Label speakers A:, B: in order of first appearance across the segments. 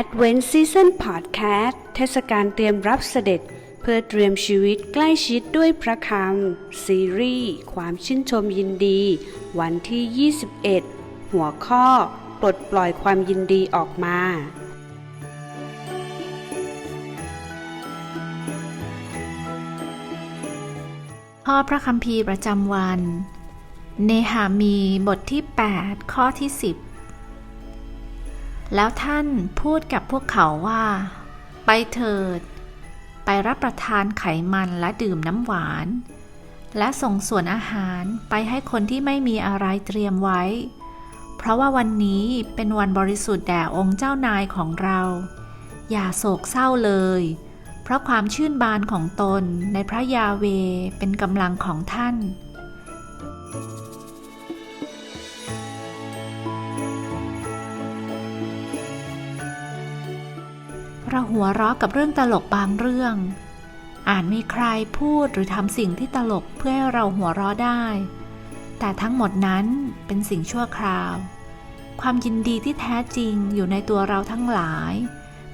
A: Advent Season Podcast เทศกาลเตรียมรับเสด็จ เพื่อเตรียมชีวิตใกล้ชิดด้วยพระคำซีรีส์ความชื่นชมยินดี วันที่ 21 หัวข้อ ปลดปล่อยความยินดีออกมา
B: ข้อพระคัมภีร์ประจำวัน เนหามีบทที่ 8 ข้อที่ 10 แล้วท่านพูดกับพวกเขาว่า ไปเถิด ไปรับประทานไขมันและดื่มน้ำหวาน และส่งส่วนอาหารไปให้คนที่ไม่มีอะไรเตรียมไว้ เพราะว่าวันนี้เป็นวันบริสุทธิ์แด่องค์เจ้านายของเรา อย่าโศกเศร้าเลย เพราะความชื่นบานของตนในพระยาเวเป็นกำลังของท่าน เราหัวเราะกับเรื่องตลกบางเรื่อง อาจมีใครพูดหรือทำสิ่งที่ตลกเพื่อให้เราหัวเราะได้ แต่ทั้งหมดนั้นเป็นสิ่งชั่วคราว ความยินดีที่แท้จริงอยู่ในตัวเราทั้งหลาย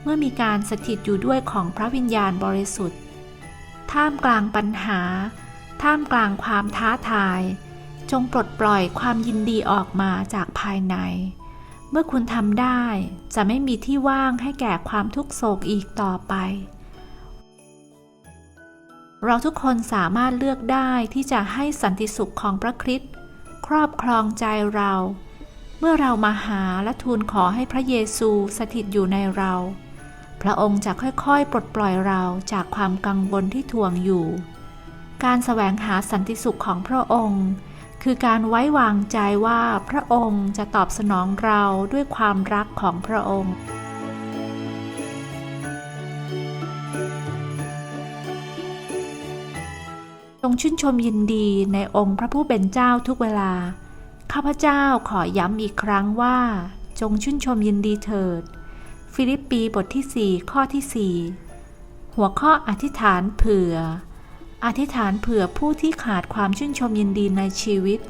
B: เมื่อมีการสถิตอยู่ด้วยของพระวิญญาณบริสุทธิ์ ท่ามกลางปัญหา ท่ามกลางความท้าทาย จงปลดปล่อยความยินดีออกมาจากภายใน มื่อคุณทำได้ จะไม่มีที่ว่างให้แก่ความทุกโศกอีกต่อไป เราทุกคนสามารถเลือกได้ที่จะให้สันติสุขของพระคริสต์ครอบครองใจเรา เมื่อเรามาหาและทูลขอให้พระเยซูสถิตอยู่ในเรา พระองค์จะค่อยๆ ปลดปล่อยเราจากความกังวลที่ทวงอยู่ การแสวงหาสันติสุขของพระองค์ คือการไว้วางใจว่าพระองค์จะตอบสนองเราด้วยความรักของพระองค์ จงชื่นชมยินดีในองค์พระผู้เป็นเจ้าทุกเวลา ข้าพเจ้าขอย้ำอีกครั้งว่า จงชื่นชมยินดีเถิด ฟิลิปปีบทที่ 4 ข้อที่ 4 หัวข้ออธิษฐานเผื่อ อธิษฐานเผื่อผู้ที่ขาดความชื่นชมยินดีในชีวิต